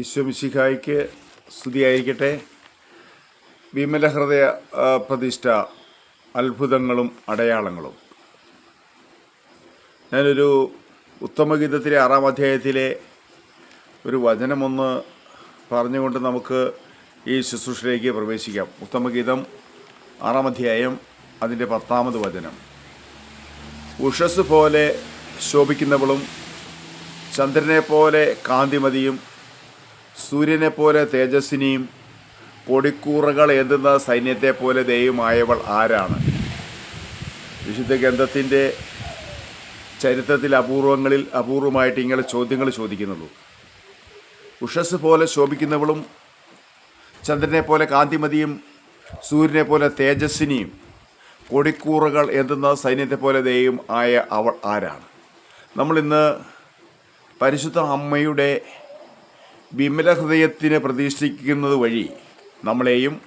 ഈശോ മിശിഹായ്ക്ക് സ്തുതിയായിരിക്കട്ടെ. വിമല ഹൃദയ പ്രതിഷ്ഠ അത്ഭുതങ്ങളും അടയാളങ്ങളും. ഞാനൊരു ഉത്തമഗീതത്തിലെ ആറാം അധ്യായത്തിലെ ഒരു വചനമൊന്ന് പറഞ്ഞുകൊണ്ട് നമുക്ക് ഈ ശുശ്രൂഷയിലേക്ക് പ്രവേശിക്കാം. ഉത്തമഗീതം ആറാം അധ്യായം അതിന്റെ പത്താമത് വചനം. ഉഷസ് പോലെ ശോഭിക്കുന്നവളും ചന്ദ്രനെ പോലെ കാന്തിമതിയും സൂര്യനെ പോലെ തേജസ്വിനിയും കൊടിക്കൂറകൾ ഏന്തുന്ന സൈന്യത്തെ പോലെ ദൈവമായവൾ ആരാണ്? വിശുദ്ധ ഗ്രന്ഥത്തിന്റെ ചരിത്രത്തിൽ അപൂർവങ്ങളിൽ അപൂർവമായിട്ട് ഇങ്ങനെ ചോദ്യങ്ങൾ ചോദിക്കുന്നുള്ളൂ. ഉഷസ് പോലെ ശോഭിക്കുന്നവളും ചന്ദ്രനെ പോലെ കാന്തിമതിയും സൂര്യനെ പോലെ തേജസ്വിനിയും കൊടിക്കൂറകൾ എന്തുന്ന സൈന്യത്തെ പോലെ ദൈവം ആയ അവൾ ആരാണ്? നമ്മളിന്ന് പരിശുദ്ധ അമ്മയുടെ വിമല ഹൃദയത്തിനെ പ്രതീക്ഷിക്കുന്നത് വഴി നമ്മളെയും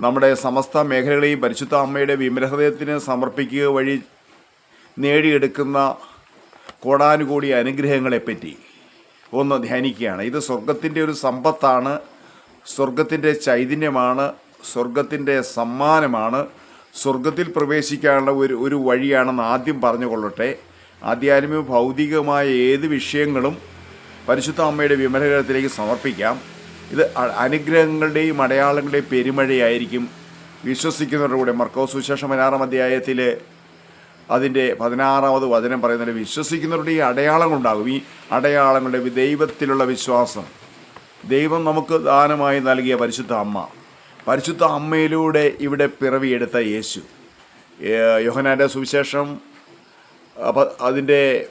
നമ്മുടെ സമസ്ത മേഖലകളെയും പരിശുദ്ധ അമ്മയുടെ വിമലഹൃദയത്തിന് സമർപ്പിക്കുക വഴി നേടിയെടുക്കുന്ന കോടാനുകൂടി അനുഗ്രഹങ്ങളെപ്പറ്റി ഒന്ന് ധ്യാനിക്കുകയാണ്. ഇത് സ്വർഗത്തിന്റെ ഒരു സമ്പത്താണ് സ്വർഗത്തിന്റെ ചൈതന്യമാണ് സ്വർഗത്തിന്റെ സമ്മാനമാണ്. സ്വർഗത്തിൽ പ്രവേശിക്കാനുള്ള ഒരു ഒരു വഴിയാണെന്ന് ആദ്യം പറഞ്ഞുകൊള്ളട്ടെ. ആധ്യാത്മിക ഭൗതികമായ ഏത് വിഷയങ്ങളും പരിശുദ്ധ അമ്മയുടെ വിമലകരത്തിലേക്ക് സമർപ്പിക്കാം. ഇത് അനുഗ്രഹങ്ങളുടെയും അടയാളങ്ങളുടെയും പെരുമഴയായിരിക്കും. വിശ്വസിക്കുന്നവരുടെ കൂടെ മർക്കോസ് സുശേഷം പതിനാറാം അധ്യായത്തിൽ അതിന്റെ പതിനാറാമത് വചനം പറയുന്നത് വിശ്വസിക്കുന്നവരുടെ ഈ അടയാളങ്ങളുണ്ടാകും ഈ അടയാളങ്ങളുടെ ദൈവത്തിലുള്ള വിശ്വാസം. ദൈവം നമുക്ക് ദാനമായി നൽകിയ പരിശുദ്ധ അമ്മ. പരിശുദ്ധ അമ്മയിലൂടെ ഇവിടെ പിറവിയെടുത്ത യേശു. യോഹനാന്റെ സുവിശേഷം അതിന്റെ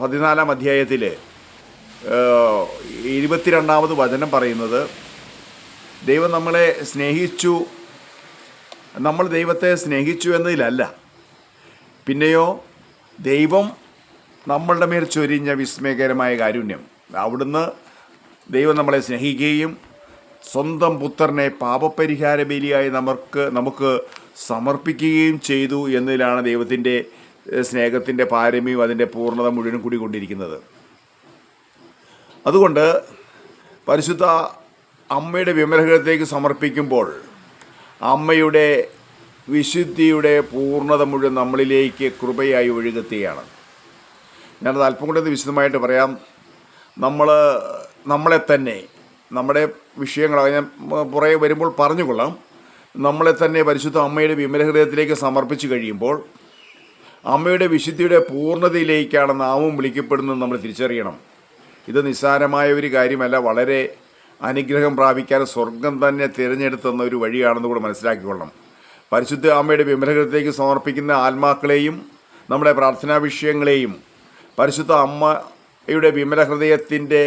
പതിനാലാം അധ്യായത്തിൽ ഇരുപത്തിരണ്ടാമത് വചനം പറയുന്നത് ദൈവം നമ്മളെ സ്നേഹിച്ചു നമ്മൾ ദൈവത്തെ സ്നേഹിച്ചു എന്നതിലല്ല. പിന്നെയോ ദൈവം നമ്മളുടെ മേൽ ചൊരിഞ്ഞ വിസ്മയകരമായ കാരുണ്യം. അവിടുന്ന് ദൈവം നമ്മളെ സ്നേഹിക്കുകയും സ്വന്തം പുത്രനെ പാപപരിഹാര ബലിയായി നമുക്ക് നമുക്ക് സമർപ്പിക്കുകയും ചെയ്തു എന്നതിലാണ് ദൈവത്തിന്റെ സ്നേഹത്തിന്റെ പാരമ്യവും അതിന്റെ പൂർണത മുഴുവനും കൂടി കൂടിക്കൊണ്ടിരിക്കുന്നത്. അതുകൊണ്ട് പരിശുദ്ധ അമ്മയുടെ വിമലഹൃദയത്തേക്ക് സമർപ്പിക്കുമ്പോൾ അമ്മയുടെ വിശുദ്ധിയുടെ പൂർണത മുഴുവൻ നമ്മളിലേക്ക് കൃപയായി ഒഴുകത്തിയാണ്. ഞാനത് അല്പം കൂടെ വിശദമായിട്ട് പറയാം. നമ്മൾ നമ്മളെ തന്നെ നമ്മുടെ വിഷയങ്ങൾ ഞാൻ പുറകെ വരുമ്പോൾ പറഞ്ഞുകൊള്ളാം. നമ്മളെ തന്നെ പരിശുദ്ധ അമ്മയുടെ വിമലഹൃദയത്തിലേക്ക് സമർപ്പിച്ച് കഴിയുമ്പോൾ അമ്മയുടെ വിശുദ്ധിയുടെ പൂർണതയിലേക്കാണ് നാമം വിളിക്കപ്പെടുന്നത് നമ്മൾ തിരിച്ചറിയണം. ഇത് നിസ്സാരമായ ഒരു കാര്യമല്ല. വളരെ അനുഗ്രഹം പ്രാപിക്കാൻ സ്വർഗം തന്നെ തിരഞ്ഞെടുത്തുന്ന ഒരു വഴിയാണെന്ന് കൂടെ മനസ്സിലാക്കിക്കൊള്ളണം. പരിശുദ്ധ അമ്മയുടെ വിമലഹൃതത്തേക്ക് സമർപ്പിക്കുന്ന ആത്മാക്കളെയും നമ്മുടെ പ്രാർത്ഥനാ വിഷയങ്ങളെയും പരിശുദ്ധ അമ്മയുടെ വിമല ഹൃദയത്തിന്റെ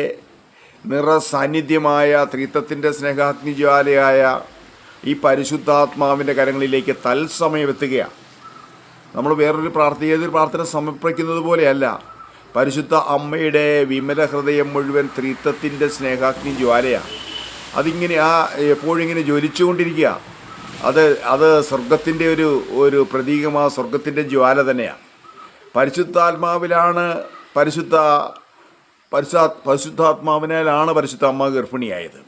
നിറസാന്നിധ്യമായ ത്രിത്വത്തിന്റെ സ്നേഹാഗ്നിജ്വാലയായ ഈ പരിശുദ്ധാത്മാവിന്റെ കരങ്ങളിലേക്ക് തത്സമയം എത്തുകയാണ് നമ്മൾ വേറൊരു പ്രാർത്ഥന ഏതൊരു പ്രാർത്ഥന സമർപ്പിക്കുന്നത് പോലെയല്ല പരിശുദ്ധ അമ്മയുടെ വിമല ഹൃദയം മുഴുവൻ ത്രിത്വത്തിന്റെ സ്നേഹാഗ്നി ജ്വാലയാണ്. അതിങ്ങനെ ആ എപ്പോഴിങ്ങനെ ജ്വലിച്ചുകൊണ്ടിരിക്കുക അത് അത് സ്വർഗത്തിന്റെ ഒരു ഒരു പ്രതീകമാ സ്വർഗത്തിന്റെ ജ്വാല തന്നെയാണ്. പരിശുദ്ധാത്മാവിലാണ് പരിശുദ്ധ പരിശുദ്ധ പരിശുദ്ധാത്മാവിനാലാണ് പരിശുദ്ധ അമ്മ ഗർഭിണിയായത്.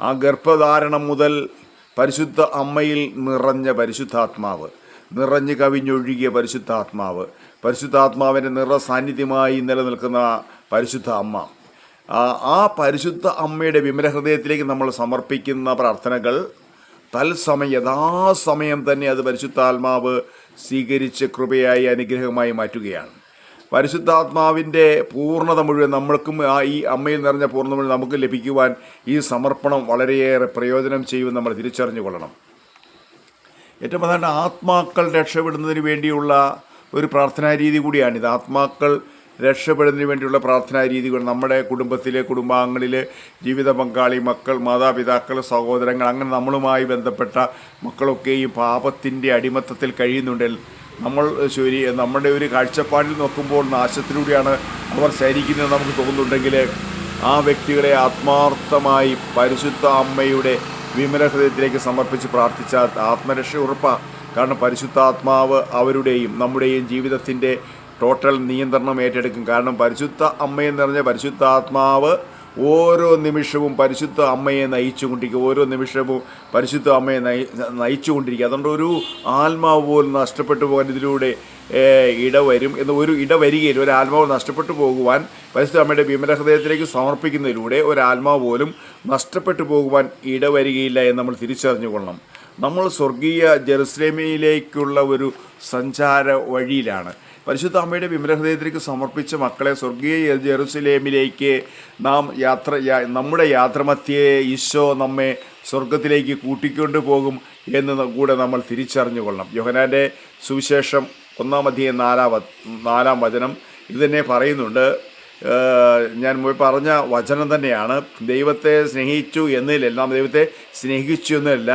ആ ഗർഭധാരണം മുതൽ പരിശുദ്ധ അമ്മയിൽ നിറഞ്ഞ പരിശുദ്ധാത്മാവ്. നിറഞ്ഞു കവിഞ്ഞൊഴുകിയ പരിശുദ്ധാത്മാവ്. പരിശുദ്ധാത്മാവിന്റെ നിറ സാന്നിധ്യമായി നിലനിൽക്കുന്ന പരിശുദ്ധ അമ്മ. ആ പരിശുദ്ധ അമ്മയുടെ വിമല ഹൃദയത്തിലേക്ക് നമ്മൾ സമർപ്പിക്കുന്ന പ്രാർത്ഥനകൾ തത്സമയം യഥാസമയം തന്നെ അത് പരിശുദ്ധാത്മാവ് സ്വീകരിച്ച് കൃപയായി അനുഗ്രഹമായി മാറ്റുകയാണ്. പരിശുദ്ധാത്മാവിന്റെ പൂർണത മുഴുവൻ നമ്മൾക്കും ആ ഈ അമ്മയിൽ നിറഞ്ഞ പൂർണത മുഴുവൻ നമുക്ക് ലഭിക്കുവാൻ ഈ സമർപ്പണം വളരെയേറെ പ്രയോജനം ചെയ്യുമെന്ന് നമ്മൾ തിരിച്ചറിഞ്ഞു കൊള്ളണം ഏറ്റവും പ്രധാന ആത്മാക്കൾ രക്ഷപ്പെടുന്നതിന് വേണ്ടിയുള്ള ഒരു പ്രാർത്ഥനാ രീതി കൂടിയാണിത്. ആത്മാക്കൾ രക്ഷപ്പെടുന്നതിന് വേണ്ടിയുള്ള പ്രാർത്ഥനാ രീതികൾ നമ്മുടെ കുടുംബത്തിലെ കുടുംബാംഗങ്ങളിലെ ജീവിത പങ്കാളി മക്കൾ മാതാപിതാക്കൾ സഹോദരങ്ങൾ അങ്ങനെ നമ്മളുമായി ബന്ധപ്പെട്ട മക്കളൊക്കെയും പാപത്തിന്റെ അടിമത്തത്തിൽ കഴിയുന്നുണ്ടെങ്കിൽ നമ്മൾ ശരി നമ്മുടെ ഒരു കാഴ്ചപ്പാടിൽ നോക്കുമ്പോൾ നാശത്തിലൂടെയാണ് അവർ ശരിക്കുന്നത് നമുക്ക് തോന്നുന്നുണ്ടെങ്കിൽ ആ വ്യക്തികളെ ആത്മാർത്ഥമായി പരിശുദ്ധ അമ്മയുടെ വിമല ഹൃദയത്തിലേക്ക് സമർപ്പിച്ച് പ്രാർത്ഥിച്ചാൽ ആത്മരക്ഷ ഉറപ്പാണ് കാരണം പരിശുദ്ധാത്മാവ് അവരുടെയും നമ്മുടെയും ജീവിതത്തിന്റെ ടോട്ടൽ നിയന്ത്രണം ഏറ്റെടുക്കും. കാരണം പരിശുദ്ധ അമ്മയെന്ന് പറഞ്ഞ പരിശുദ്ധാത്മാവ് ഓരോ നിമിഷവും പരിശുദ്ധ അമ്മയെ നയിച്ചുകൊണ്ടിരിക്കുക. ഓരോ നിമിഷവും പരിശുദ്ധ അമ്മയെ നയി നയിച്ചുകൊണ്ടിരിക്കുക. അതുകൊണ്ട് ഒരു ആത്മാവ് പോലും നഷ്ടപ്പെട്ടു പോകാൻ ഇതിലൂടെ ഇടവരും. എന്ന് ഒരു ഇടവരികയിൽ ഒരു ആത്മാവ് നഷ്ടപ്പെട്ടു പോകുവാൻ പരിശുദ്ധ അമ്മയുടെ വിമല ഹൃദയത്തിലേക്ക് സമർപ്പിക്കുന്നതിലൂടെ ഒരു ആത്മാവ് പോലും നഷ്ടപ്പെട്ടു പോകുവാൻ ഇടവരികയില്ല എന്ന് നമ്മൾ തിരിച്ചറിഞ്ഞുകൊള്ളണം. നമ്മൾ സ്വർഗീയ ജെറുസലേമിലേക്കുള്ള ഒരു സഞ്ചാര വഴിയിലാണ്. പരിശുദ്ധ അമ്മയുടെ വിമലഹൃദയത്തിലേക്ക് സമർപ്പിച്ച മക്കളെ സ്വർഗീയ ജെറുസലേമിലേക്ക് നാം യാത്ര നമ്മുടെ യാത്രമധ്യേ ഈശോ നമ്മെ സ്വർഗത്തിലേക്ക് കൂട്ടിക്കൊണ്ടു പോകും എന്ന് കൂടെ നമ്മൾ തിരിച്ചറിഞ്ഞുകൊള്ളണം യോഹനാന്റെ സുവിശേഷം ഒന്നാം അധ്യയം നാലാം നാലാം വചനം ഇത് തന്നെ പറയുന്നുണ്ട്. ഞാൻ മുമ്പ് പറഞ്ഞ വചനം തന്നെയാണ്. ദൈവത്തെ സ്നേഹിച്ചു എന്നതിലെല്ലാം ദൈവത്തെ സ്നേഹിച്ചു എന്നല്ല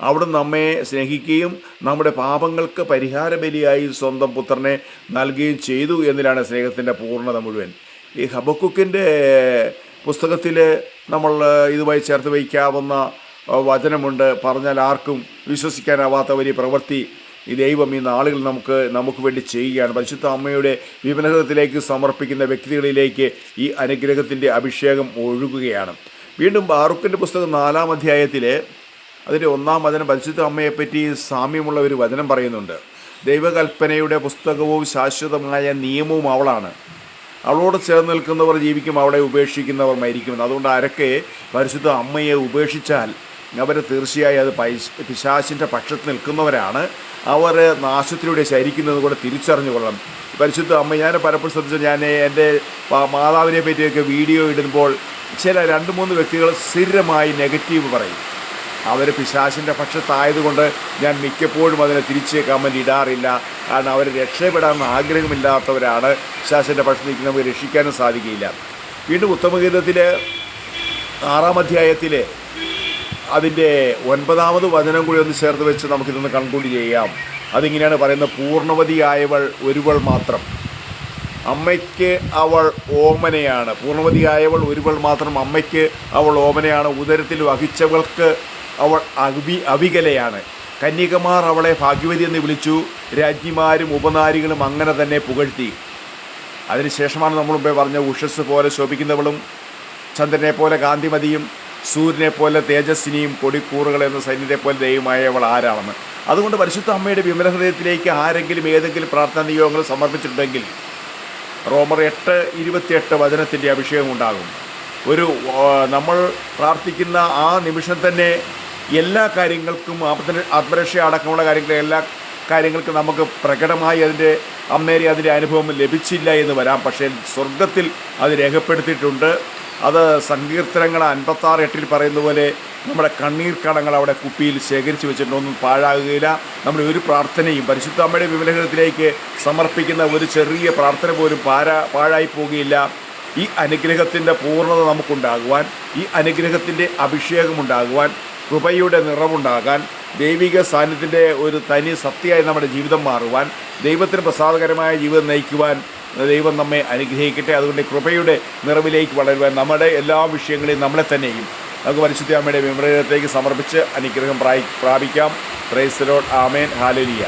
അവിടെ നമ്മെ സ്നേഹിക്കുകയും നമ്മുടെ പാപങ്ങൾക്ക് പരിഹാര ബലിയായി സ്വന്തം പുത്രനെ നൽകുകയും ചെയ്തു എന്നതിലാണ് സ്നേഹത്തിന്റെ പൂർണത മുഴുവൻ. ഈ ഹബക്കുക്കിന്റെ പുസ്തകത്തിൽ നമ്മൾ ഇതുമായി ചേർത്ത് വയ്ക്കാവുന്ന വചനമുണ്ട്. പറഞ്ഞാൽ ആർക്കും വിശ്വസിക്കാനാവാത്ത വലിയ പ്രവൃത്തി ഈ ദൈവം ഈ നാളുകൾ നമുക്ക് നമുക്ക് വേണ്ടി ചെയ്യുകയാണ്. പരിശുദ്ധ അമ്മയുടെ വിമനകത്തിലേക്ക് സമർപ്പിക്കുന്ന വ്യക്തികളിലേക്ക് ഈ അനുഗ്രഹത്തിന്റെ അഭിഷേകം ഒഴുകുകയാണ്. വീണ്ടും ബാറുക്കിന്റെ പുസ്തകം നാലാം അധ്യായത്തിൽ അതിന്റെ ഒന്നാം വചനം പരിശുദ്ധ അമ്മയെപ്പറ്റി സാമ്യമുള്ള ഒരു വചനം പറയുന്നുണ്ട്. ദൈവകൽപ്പനയുടെ പുസ്തകവും ശാശ്വതമായ നിയമവും അവളാണ്. അവളോട് ചേർന്ന് നിൽക്കുന്നവർ ജീവിക്കും അവളെ ഉപേക്ഷിക്കുന്നവർ മരിക്കും. അതുകൊണ്ട് ആരൊക്കെ പരിശുദ്ധ അമ്മയെ ഉപേക്ഷിച്ചാൽ അവർ തീർച്ചയായും അത് പിശാശിന്റെ പക്ഷത്ത് നിൽക്കുന്നവരാണ്. അവർ നാശത്തിലൂടെ ശരിക്കുന്നത് കൂടെ തിരിച്ചറിഞ്ഞു കൊള്ളണം പരിശുദ്ധ അമ്മ ഞാൻ പലപ്പോഴും ശ്രദ്ധിച്ചു ഞാൻ എന്റെ മാതാവിനെ പറ്റിയൊക്കെ വീഡിയോ ഇടുമ്പോൾ ചില രണ്ട് മൂന്ന് വ്യക്തികൾ സ്ഥിരമായി നെഗറ്റീവ് പറയും. അവർ പിശാശിന്റെ പക്ഷത്തായതുകൊണ്ട് ഞാൻ മിക്കപ്പോഴും അതിനെ തിരിച്ച് കമന്റ് ഇടാറില്ല. കാരണം അവർ രക്ഷപ്പെടാൻ ആഗ്രഹമില്ലാത്തവരാണ്. പിശാശിന്റെ പക്ഷത്ത് നിൽക്കുന്ന നമുക്ക് രക്ഷിക്കാനും സാധിക്കില്ല. വീണ്ടും ഉത്തമഗീതത്തിൽ ആറാം അധ്യായത്തിൽ അതിന്റെ ഒൻപതാമത് വചനം കൂടി ഒന്ന് ചേർത്ത് വെച്ച് നമുക്കിതൊന്ന് കൺക്ലൂഡ് ചെയ്യാം. അതിങ്ങനെയാണ് പറയുന്നത് പൂർണവതിയായവൾ ഒരുവൾ മാത്രം. അമ്മയ്ക്ക് അവൾ ഓമനയാണ്. പൂർണവതിയായവൾ ഒരുവൾ മാത്രം. അമ്മയ്ക്ക് അവൾ ഓമനയാണ്. ഉദരത്തിൽ വഹിച്ചവൾക്ക് അവൾ അവി അവികലയാണ്. കന്യകമാർ അവളെ ഭാഗ്യവതി എന്ന് വിളിച്ചു. രാജ്ഞിമാരും ഉപനാരികളും അങ്ങനെ തന്നെ പുകഴ്ത്തി. അതിനുശേഷമാണ് നമ്മൾ മുമ്പേ പറഞ്ഞ ഉഷസ് പോലെ ശോഭിക്കുന്നവളും ചന്ദ്രനെ പോലെ കാന്തിമതിയും സൂര്യനെ പോലെ തേജസ്വിനിയും കൊടിക്കൂറുകൾ എന്ന സൈന്യത്തെ പോലെ ദൈവമായവൾ ആരാണെന്ന്. അതുകൊണ്ട് പരിശുദ്ധ അമ്മയുടെ വിമല ഹൃദയത്തിലേക്ക് ആരെങ്കിലും ഏതെങ്കിലും പ്രാർത്ഥനാ നിയോഗങ്ങൾ സമർപ്പിച്ചിട്ടുണ്ടെങ്കിൽ റോമർ എട്ട് ഇരുപത്തിയെട്ട് വചനത്തിന്റെ അഭിഷേകം ഉണ്ടാകും. ഒരു നമ്മൾ പ്രാർത്ഥിക്കുന്ന ആ നിമിഷം തന്നെ എല്ലാ കാര്യങ്ങൾക്കും ആത്മ ആത്മരക്ഷ അടക്കമുള്ള കാര്യങ്ങളും എല്ലാ കാര്യങ്ങൾക്കും നമുക്ക് പ്രകടമായി അതിന്റെ അന്നേരെ അതിന്റെ അനുഭവം ലഭിച്ചില്ല എന്ന് വരാം. പക്ഷേ സ്വർഗത്തിൽ അത് രേഖപ്പെടുത്തിയിട്ടുണ്ട്. അത് സങ്കീർത്തനങ്ങൾ അൻപത്താറ് എട്ടിൽ പറയുന്ന പോലെ നമ്മുടെ കണ്ണീർ കണങ്ങൾ അവിടെ കുപ്പിയിൽ ശേഖരിച്ച് വെച്ചിട്ടൊന്നും പാഴാകുകയില്ല. നമ്മുടെ ഒരു പ്രാർത്ഥനയും പരിശുദ്ധ അമ്മയുടെ വിമലഹത്തിലേക്ക് സമർപ്പിക്കുന്ന ഒരു ചെറിയ പ്രാർത്ഥന പോലും പാരാ പാഴായി പോകുകയില്ല ഈ അനുഗ്രഹത്തിന്റെ പൂർണത നമുക്കുണ്ടാകുവാൻ ഈ അനുഗ്രഹത്തിന്റെ അഭിഷേകമുണ്ടാകുവാൻ കൃപയുടെ നിറവുണ്ടാകാൻ ദൈവിക സാന്നിധ്യത്തിന്റെ ഒരു തനി സത്യമായി നമ്മുടെ ജീവിതം മാറുവാൻ ദൈവത്തിന് പ്രസാദകരമായ ജീവിതം നയിക്കുവാൻ ദൈവം നമ്മെ അനുഗ്രഹിക്കട്ടെ. അതുകൊണ്ട് കൃപയുടെ നിറവിലേക്ക് വളരുവാൻ നമ്മുടെ എല്ലാ വിഷയങ്ങളെയും നമ്മളെ തന്നെയും നമുക്ക് പരിശുദ്ധ അമ്മയുടെ വിമൃതത്തിലേക്ക് സമർപ്പിച്ച് അനുഗ്രഹം പ്രാപിക്കാം. പ്രൈസ് ആമേൻ ഹാലലിയ